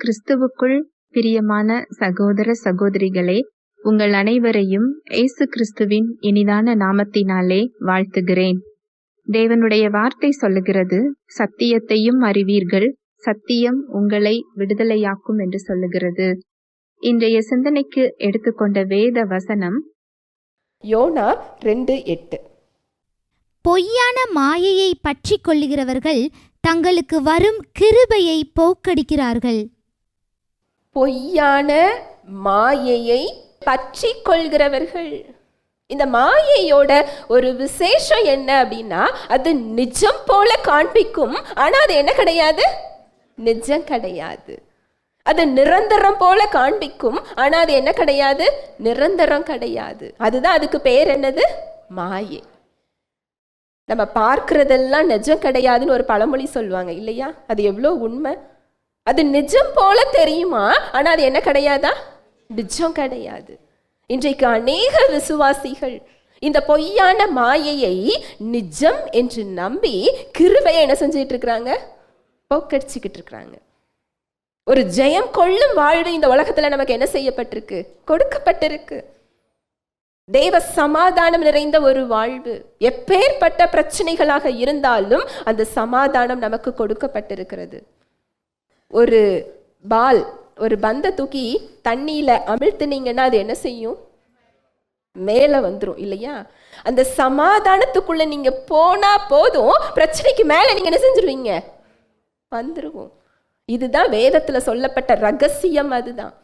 கிறிஸ்துவுக்குள் பிரியமான சகோதர சகோதரிகளே உங்கள் அனைவரையும் இயேசு கிறிஸ்துவின் இனிதான நாமத்தினாலே வாழ்த்துகிறேன். தேவனுடைய வார்த்தை சொல்லுகிறது சத்தியத்தையும் அறிவீர்கள் சத்தியம் உங்களை விடுதலையாக்கும் என்று சொல்லுகிறது. இன்றைய சிந்தனைக்கு எடுத்துக்கொண்ட வேத வசனம் யோனா ரெண்டு எட்டு. பொய்யான மாயையை பற்றிக் கொள்ளுகிறவர்கள் தங்களுக்கு வரும் கிருபையை போக்கடிக்கிறார்கள். பொய்யான மாயையை பற்றி கொள்கிறவர்கள் இந்த மாயையோட ஒரு விசேஷம் என்ன அப்படின்னா அது நிஜம் போல காண்பிக்கும். ஆனா அது என்ன கிடையாது? நிஜம் கிடையாது. அது நிரந்தரம் போல காண்பிக்கும். ஆனா அது என்ன கிடையாது? நிரந்தரம் கிடையாது. அதுதான் அதுக்கு பேர் என்னது? மாயை. நம்ம பார்க்கறதெல்லாம் நிஜம் கிடையாதுன்னு ஒரு பழமொழி சொல்லுவாங்க இல்லையா? அது எவ்வளோ உண்மை. அது நிஜம் போல தெரியுமா? ஆனால் அது என்ன கிடையாதா? நிஜம் கிடையாது. இன்றைக்கு அநேக விசுவாசிகள் இந்த பொய்யான மாயையை நிஜம் என்று நம்பி கிருவையை என்ன செஞ்சுட்டு இருக்கிறாங்க? போக்கடிச்சுக்கிட்டு இருக்கிறாங்க. ஒரு ஜெயம் கொள்ளும் வாழ்வு இந்த உலகத்துல நமக்கு என்ன செய்யப்பட்டிருக்கு? கொடுக்கப்பட்டிருக்கு. தேவ சமாதானம் நிறைந்த ஒரு வாழ்வு. எப்பேற்பட்ட பிரச்சனைகளாக இருந்தாலும் அந்த சமாதானம் நமக்கு கொடுக்கப்பட்டிருக்கிறது. ஒரு பால் ஒரு பந்தை தூக்கி தண்ணியில் அமிழ்த்துனீங்கன்னா அது என்ன செய்யும்? மேலே வந்துடும் இல்லையா? அந்த சமாதானத்துக்குள்ள நீங்க போனா போதும் பிரச்சனைக்கு மேல நீங்க என்ன செஞ்சிருவீங்க? வந்துருவோம். இதுதான் வேதத்துல சொல்லப்பட்ட ரகசியம் அதுதான்.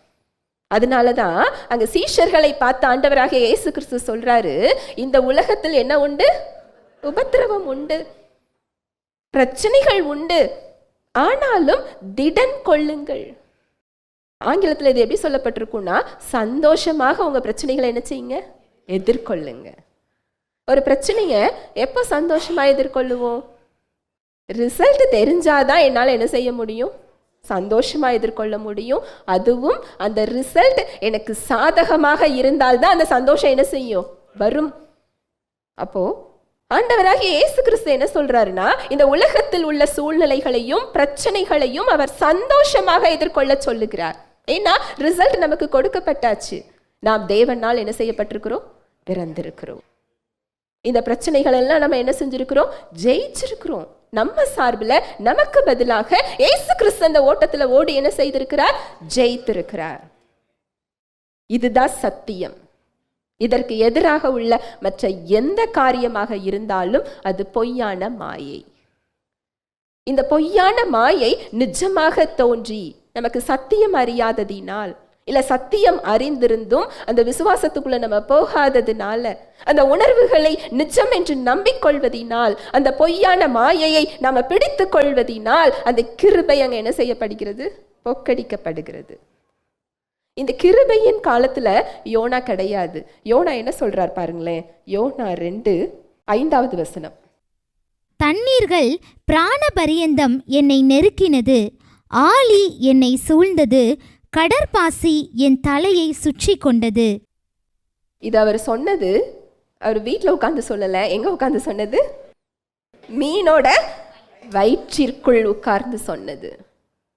அதனால தான் அங்க சீஷர்களை பார்த்த ஆண்டவராக இயேசு கிறிஸ்து சொல்றாரு இந்த உலகத்தில் என்ன உண்டு? உபத்திரவம் உண்டு. பிரச்சனைகள் உண்டு. ஆனாலும் திடன் கொள்ளுங்கள். ஆங்கிலத்தில் இது எப்படி சொல்லப்பட்டிருக்குன்னா சந்தோஷமாக உங்கள் பிரச்சனைகளை என்ன செய்யுங்க? எதிர்கொள்ளுங்க. ஒரு பிரச்சனையை எப்போ சந்தோஷமாக எதிர்கொள்ளுவோம்? ரிசல்ட் தெரிஞ்சாதான் என்னால் என்ன செய்ய முடியும்? சந்தோஷமாக எதிர்கொள்ள முடியும். அதுவும் அந்த ரிசல்ட் எனக்கு சாதகமாக இருந்தால்தான் அந்த சந்தோஷம் என்ன செய்யும்? வரும். அப்போது ஆண்டவராகிய இயேசு கிறிஸ்து என்ன சொல்றாருன்னா இந்த உலகத்தில் உள்ள சூழ்நிலைகளையும் பிரச்சனைகளையும் அவர் சந்தோஷமாக எதிர்கொள்ள சொல்லுகிறார். ஏன்னா ரிசல்ட் நமக்கு கொடுக்கப்பட்டாச்சு. நாம் தேவனால் என்ன செய்யப்பட்டிருக்கிறோம்? பிறந்திருக்கிறோம். இந்த பிரச்சனைகள் எல்லாம் நம்ம என்ன செஞ்சிருக்கிறோம்? ஜெயிச்சிருக்கிறோம். நம்ம சார்பில் நமக்கு பதிலாக ஏசு கிறிஸ்து அந்த ஓட்டத்தில் ஓடி என்ன செய்திருக்கிறார்? ஜெயித்திருக்கிறார். இதுதான் சத்தியம். இதற்கு எதிராக உள்ள மற்ற எந்த காரியமாக இருந்தாலும் அது பொய்யான மாயை. இந்த பொய்யான மாயை நிஜமாக தோன்றி நமக்கு சத்தியம் அறியாததினால் இல்ல சத்தியம் அறிந்திருந்தும் அந்த விசுவாசத்துக்குள்ள நம்ம போகாததுனால அந்த உணர்வுகளை நிஜம் என்று நம்பிக்கொள்வதினால் அந்த பொய்யான மாயையை நாம பிடித்து கொள்வதினால் அந்த கிருபை அங்க என்ன செய்யப்படுகிறது? பொக்கடிக்கப்படுகிறது. இந்த கிருபையின் காலத்துல யோனா கிடையாது. யோனா என்ன சொல்றார் பாருங்களேன். யோனா ரெண்டு ஐந்தாவது வசனம். தண்ணீர்கள் பிராண பரியந்தம் என்னை நெருக்கினது ஆழி என்னை சூழ்ந்தது கடற்பாசி என் தலையை சுற்றி கொண்டது இது அவர் சொன்னது அவர் வீட்டில் உட்காந்து சொல்லலை. எங்க உட்காந்து சொன்னது? மீனோட வயிற்றிற்குள் உட்கார்ந்து சொன்னது.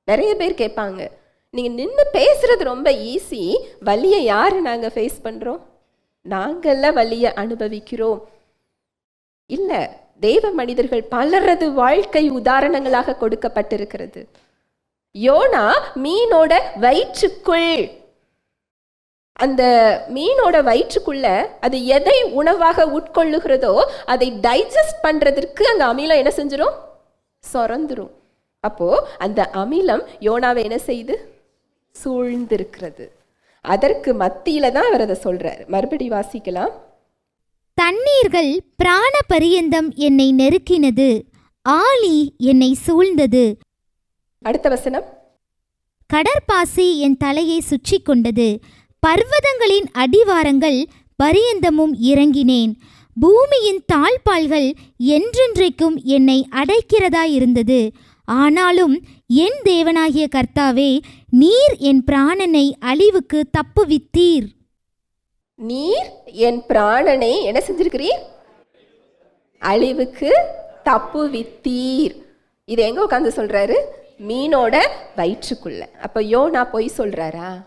நிறைய பேர் கேட்பாங்க நீங்கள் நின்று பேசுகிறது ரொம்ப ஈஸி வலியை யார் நாங்கள் ஃபேஸ் பண்ணுறோம் நாங்கள்ல வலியை அனுபவிக்கிறோம். இல்லை தேவ மனிதர்கள் பலரது வாழ்க்கை உதாரணங்களாக கொடுக்கப்பட்டிருக்கிறது. யோனா மீனோட வயிற்றுக்குள். அந்த மீனோட வயிற்றுக்குள்ள அது எதை உணவாக உட்கொள்ளுகிறதோ அதை டைஜஸ்ட் பண்ணுறதற்கு அந்த அமிலம் என்ன செஞ்சிடும் சொரந்துரும். அப்போ அந்த அமிலம் யோனாவை என்ன செய்து? சூழ்ந்திருக்கிறது. அதற்கு மத்தியில தான் அவர் அதை சொல்றார். மறுபடி வாசிக்கலாம். தண்ணீர்கள் பிராண பரியந்தம் என்னை நெருக்கினது ஆழி என்னை சூழ்ந்தது. அடுத்த வசனம். கடற்பாசி என் தலையை சுற்றி கொண்டது பர்வதங்களின் அடிவாரங்கள் பரியந்தமும் இறங்கினேன். பூமியின் தாழ்பால்கள் என்றென்றைக்கும் என்னை அடைக்கிறதாயிருந்தது. ஆனாலும் என் தேவனாகிய கர்த்தாவே நீர் என் பிராணனை அழிவுக்கு தப்புவித்தீர். நீர் என் பிராணனை என்ன செஞ்சிருக்கிறீர்? அழிவுக்கு தப்பு வித்தீர் இது எங்க உட்காந்து சொல்றாரு? மீனோட வயிற்றுக்குள்ள. அப்ப யோனா பொய் சொல்றாரா?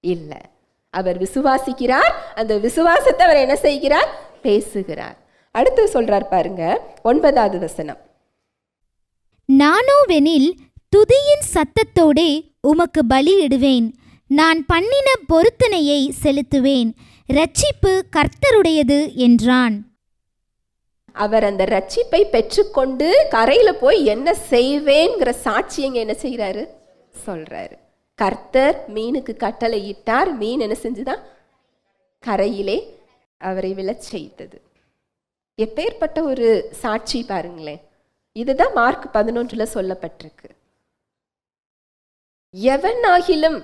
இல்ல. அவர் விசுவாசிக்கிறார். அந்த விசுவாசத்தை அவர் என்ன செய்கிறார்? பேசுகிறார். அடுத்து சொல்றார் பாருங்க ஒன்பதாவது வசனம். நானோவெனில் துதியின் சத்தத்தோடே உமக்கு பலியிடுவேன். நான் பண்ணின பொருத்தனையை செலுத்துவேன். ரட்சிப்பு கர்த்தருடையது என்றான். அவர் அந்த ரட்சிப்பை பெற்றுக்கொண்டு கரையில போய் என்ன செய்வேங்கிற சாட்சியங்க என்ன செய்கிறாரு சொல்றாரு. கர்த்தர் மீனுக்கு கட்டளை இட்டார். மீன் என்ன செஞ்சுதான்? கரையிலே அவரை விழச் செய்தது. எப்பேற்பட்ட ஒரு சாட்சி பாருங்களேன். இதுதான் மார்க் பதினொன்றில் சொல்லப்பட்டிருக்கு. எவனாகிலும்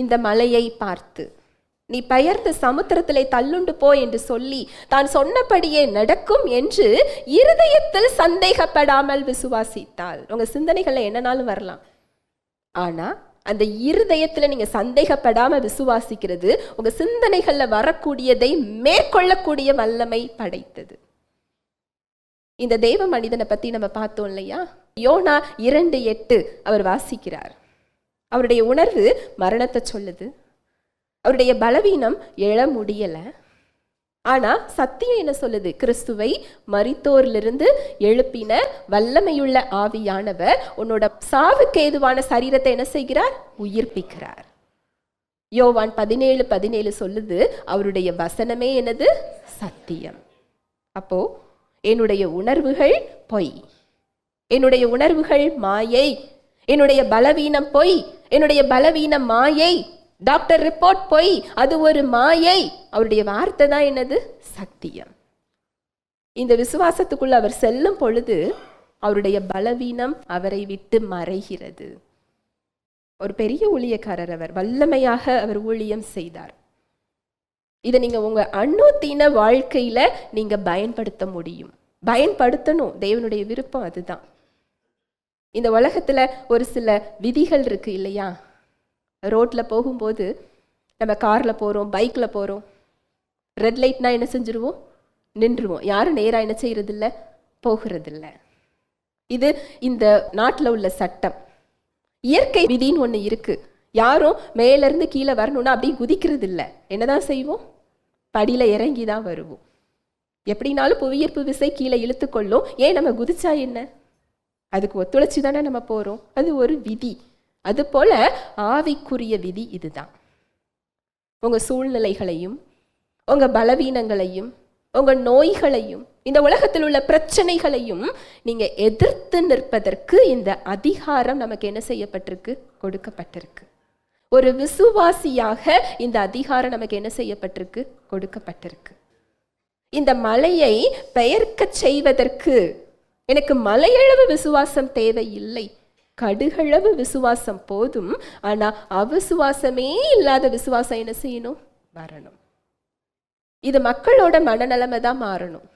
இந்த மலையை பார்த்து நீ பெயர்ந்த சமுத்திரத்திலே தள்ளுண்டு போ என்று சொல்லி தான் சொன்னபடியே நடக்கும் என்று இருதயத்தில் சந்தேகப்படாமல் விசுவாசித்தால் உங்கள் சிந்தனைகளில் என்னனாலும் வரலாம். ஆனால் அந்த இருதயத்தில் நீங்கள் சந்தேகப்படாமல் விசுவாசிக்கிறது உங்கள் சிந்தனைகளில் வரக்கூடியதை மேற்கொள்ளக்கூடிய வல்லமை படைத்தது. இந்த தெய்வ மனிதனை பத்தி நம்ம பார்த்தோம் இல்லையா? யோனா இரண்டு எட்டு அவர் வாசிக்கிறார். அவருடைய உணர்வு மரணத்தை சொல்லுது. அவருடைய பலவீனம் எழ முடியல. ஆனா சத்தியம் என்ன சொல்லுது? கிறிஸ்துவை மரித்தோரிலிருந்து எழுப்பின வல்லமையுள்ள ஆவியானவர் உன்னோட சாவுக்கு ஏதுவான சரீரத்தை என்ன செய்கிறார்? உயிர்ப்பிக்கிறார். யோவான் பதினேழு பதினேழு சொல்லுது அவருடைய வசனமே என்னது? சத்தியம். அப்போ என்னுடைய உணர்வுகள் பொய். என்னுடைய உணர்வுகள் மாயை. என்னுடைய பலவீனம் பொய். என்னுடைய பலவீனம் மாயை. டாக்டர் ரிப்போர்ட் பொய். அது ஒரு மாயை. அவருடைய வார்த்தை தான் என்னது? சத்தியம். இந்த விசுவாசத்துக்குள்ள அவர் செல்லும் பொழுது அவருடைய பலவீனம் அவரை விட்டு மறைகிறது. ஒரு பெரிய ஊழியக்காரர் அவர். வல்லமையாக அவர் ஊழியம் செய்தார். இதை நீங்கள் உங்கள் அணுத்தீன வாழ்க்கையில் நீங்கள் பயன்படுத்த முடியும். பயன்படுத்தணும். தேவனுடைய விருப்பம் அதுதான். இந்த உலகத்தில் ஒரு சில விதிகள் இருக்குது இல்லையா? ரோட்டில் போகும்போது நம்ம காரில் போகிறோம் பைக்கில் போகிறோம் ரெட் லைட்னா என்ன செஞ்சுருவோம்? நின்றுவோம். யாரும் நேராக என்ன செய்கிறதில்ல போகிறதில்ல. இது இந்த நாட்டில் உள்ள சட்டம். இயற்கை விதின்னு ஒன்று இருக்குது யாரும் மேலேருந்து கீழே வரணும்னா அப்படியே குதிக்கிறது இல்லை என்னதான் செய்வோம்? படியில் இறங்கி தான் வருவோம். எப்படினாலும் புவியீர்ப்பு விசை கீழே இழுத்துக்கொள்ளும் ஏன் நம்ம குதிச்சா என்ன? அதுக்கு ஒத்துழைச்சி தானே நம்ம போகிறோம் அது ஒரு விதி. அதுபோல் ஆவிக்குரிய விதி இதுதான். உங்கள் சூழ்நிலைகளையும் உங்கள் பலவீனங்களையும் உங்கள் நோய்களையும் இந்த உலகத்தில் உள்ள பிரச்சனைகளையும் நீங்கள் எதிர்த்து நிற்பதற்கு இந்த அதிகாரம் நமக்கு என்ன செய்யப்பட்டிருக்கு? கொடுக்கப்பட்டிருக்கு. ஒரு விசுவாசியாக இந்த அதிகாரம் நமக்கு என்ன செய்யப்பட்டிருக்கு? கொடுக்கப்பட்டிருக்கு. இந்த மலையை பெயர்க்கச் செய்வதற்கு எனக்கு மலையளவு விசுவாசம் தேவையில்லை. கடுகளவு விசுவாசம் போதும். ஆனால் அவிசுவாசமே இல்லாத விசுவாசம் என்ன செய்யணும்? வரணும். இது மக்களோட மனநிலைமை தான் மாறணும்.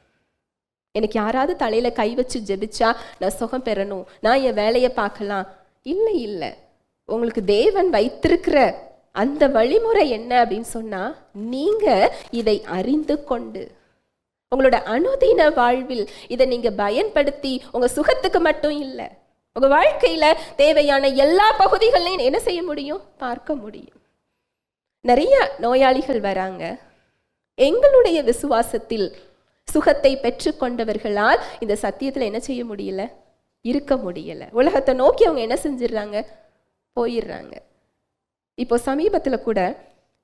எனக்கு யாராவது தலையில கை வச்சு ஜெபிச்சா நான் சுகம் பெறணும். நான் என் வேலையை பார்க்கலாம். இல்லை இல்லை. உங்களுக்கு தேவன் வைத்திருக்கிற அந்த வழிமுறை என்ன அப்படின்னு சொன்னா நீங்க இதை அறிந்து கொண்டு உங்களோட அனுதின வாழ்வில் இதை நீங்க பயன்படுத்தி உங்க சுகத்துக்கு மட்டும் இல்லை உங்கள் வாழ்க்கையில் தேவையான எல்லா பகுதிகளையும் என்ன செய்ய முடியும்? பார்க்க முடியும். நிறைய நோயாளிகள் வராங்க. எங்களுடைய விசுவாசத்தில் சுகத்தை பெற்றுக்கொண்டவர்களால் இந்த சத்தியத்தில் என்ன செய்ய முடியல? இருக்க முடியல. உலகத்தை நோக்கி அவங்க என்ன செஞ்சிடுறாங்க? போயிடுறாங்க. இப்போ சமீபத்தில் கூட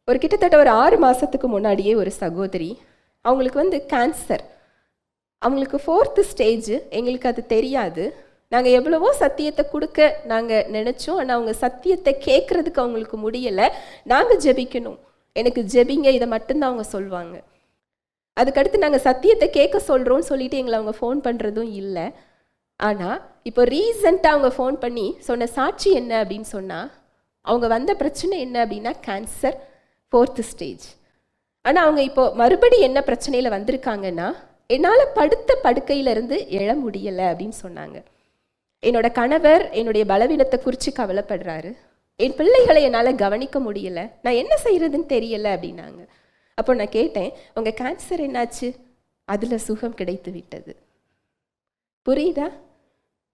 ஒரு கிட்டத்தட்ட ஒரு ஆறு மாதத்துக்கு முன்னாடியே ஒரு சகோதரி அவங்களுக்கு வந்து கேன்சர் அவங்களுக்கு ஃபோர்த்து ஸ்டேஜ் எங்களுக்கு அது தெரியாது. நாங்கள் எவ்வளவோ சத்தியத்தை கொடுக்க நாங்கள் நினச்சோம். ஆனால் அவங்க சத்தியத்தை கேட்குறதுக்கு அவங்களுக்கு முடியலை. நாங்கள் ஜெபிக்கணும். எனக்கு ஜெபிங்க இதை மட்டும்தான் அவங்க சொல்லுவாங்க அதுக்கடுத்து நாங்கள் சத்தியத்தை கேட்க சொல்கிறோம்னு சொல்லிட்டு எங்களை அவங்க ஃபோன் பண்ணுறதும் இல்லை. ஆனால் இப்போ ரீசெண்டாக அவங்க ஃபோன் பண்ணி சொன்ன சாட்சி என்ன அப்படின்னு சொன்னால் அவங்க வந்த பிரச்சனை என்ன அப்படின்னா கேன்சர் ஃபோர்த்து ஸ்டேஜ் ஆனால் அவங்க இப்போ மறுபடி என்ன பிரச்சனையில் வந்திருக்காங்கன்னா என்னால் படுத்த படுக்கையிலேருந்து எழ முடியலை அப்படின்னு சொன்னாங்க. என்னோட கணவர் என்னுடைய பலவீனத்தை குறித்து கவலைப்படுறாரு. என் பிள்ளைகளை என்னால் கவனிக்க முடியல. நான் என்ன செய்கிறதுன்னு தெரியல அப்படின்னாங்க. அப்போ நான் கேட்டேன் உங்கள் கேன்சர் என்னாச்சு? அதில் சுகம் கிடைத்து விட்டது. புரியுதா?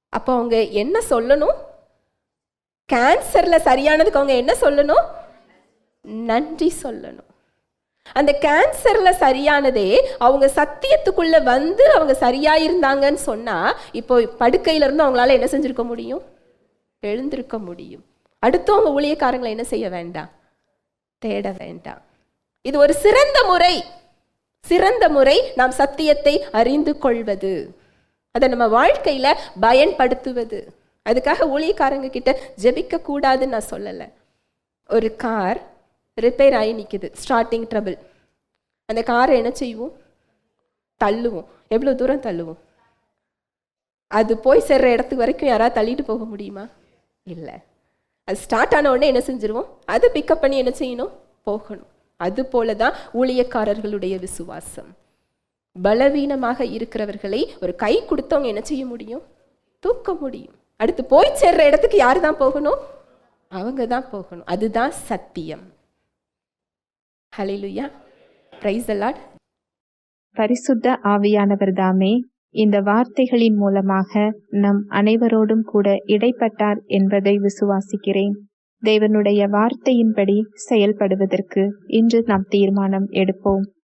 அப்போ அவங்க என்ன சொல்லணும்? கேன்சரில் சரியானதுக்கு அவங்க என்ன சொல்லணும்? நன்றி சொல்லணும். அந்த கேன்சரில் சரியானதே அவங்க சத்தியத்துக்குள்ளே வந்து அவங்க சரியாக இருந்தாங்கன்னு சொன்னால் இப்போ படுக்கையிலேருந்து அவங்களால என்ன செஞ்சுருக்க முடியும்? எழுந்திருக்க முடியும். அடுத்தவங்க ஊழியக்காரங்களை என்ன செய்ய வேண்டாம்? தேட வேண்டாம். இது ஒரு சிறந்த முறை. சிறந்த முறை நாம் சத்தியத்தை அறிந்து கொள்வது. அதை நம்ம வாழ்க்கையில் பயன்படுத்துவது. அதுக்காக ஊழியக்காரங்க கிட்ட ஜெபிக்க கூடாதுன்னு நான் சொல்லலை. ஒரு கார் ரிப்பேர் ஆகி நிற்குது ஸ்டார்டிங் ட்ரபிள் அந்த காரை என்ன செய்வோம்? தள்ளுவோம். எவ்வளோ தூரம் தள்ளுவோம்? அது போய் சேர்ற இடத்துக்கு வரைக்கும் யாராவது தள்ளிட்டு போக முடியுமா? இல்லை. அது ஸ்டார்ட் ஆன உடனே என்ன செஞ்சிருவோம்? அதை பிக்கப் பண்ணி என்ன செய்யணும்? போகணும். அது போல தான் ஊழியக்காரர்களுடைய விசுவாசம். பலவீனமாக இருக்கிறவர்களை ஒரு கை கொடுத்தவங்க என்ன செய்ய முடியும்? தூக்க முடியும். அடுத்து போய் சேர்ற இடத்துக்கு யார் தான் போகணும்? அவங்க தான் போகணும். அதுதான் சத்தியம். ஹலிலுயா பிரைஸ் அலாட் பரிசுத்த ஆவியானவர் தாமே இந்த வார்த்தைகளின் மூலமாக நம் அனைவரோடும் கூட இடைப்பட்டார் என்பதை விசுவாசிக்கிறேன். தேவனுடைய வார்த்தையின்படி செயல்படுவதற்கு இன்று நாம் தீர்மானம் எடுப்போம்.